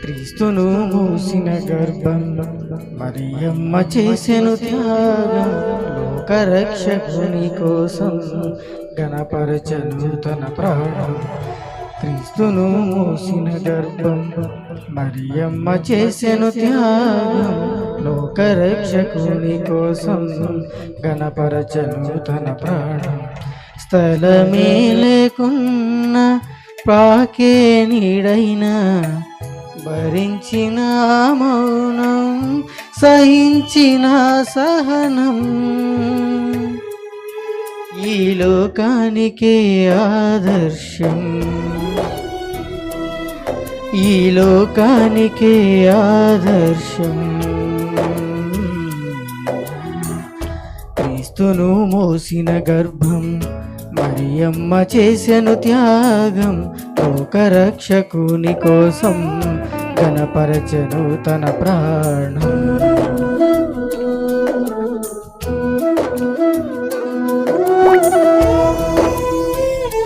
క్రీస్తును మూసిన గర్భం మరియమ్మ చేసెను త్యాగం లోకరక్షకుని కోసం గణపరచను తన ప్రాణం. క్రీస్తును మూసిన గర్భం మరియమ్మ చేసెను త్యాగం లోకరక్షకుని కోసం గణపరచను తన ప్రాణం స్థలమే లేకున్న పాకే నీడైనా భరించిన మౌనం సహించిన సహనం ఈ లోకానికే ఆదర్శం। ఈ లోకానికే ఆదర్శం। క్రీస్తును మోసిన గర్భం మరియమ్మ చేసెను త్యాగం లోకరక్షకుని కోసం గణపరచను తన ప్రాణం.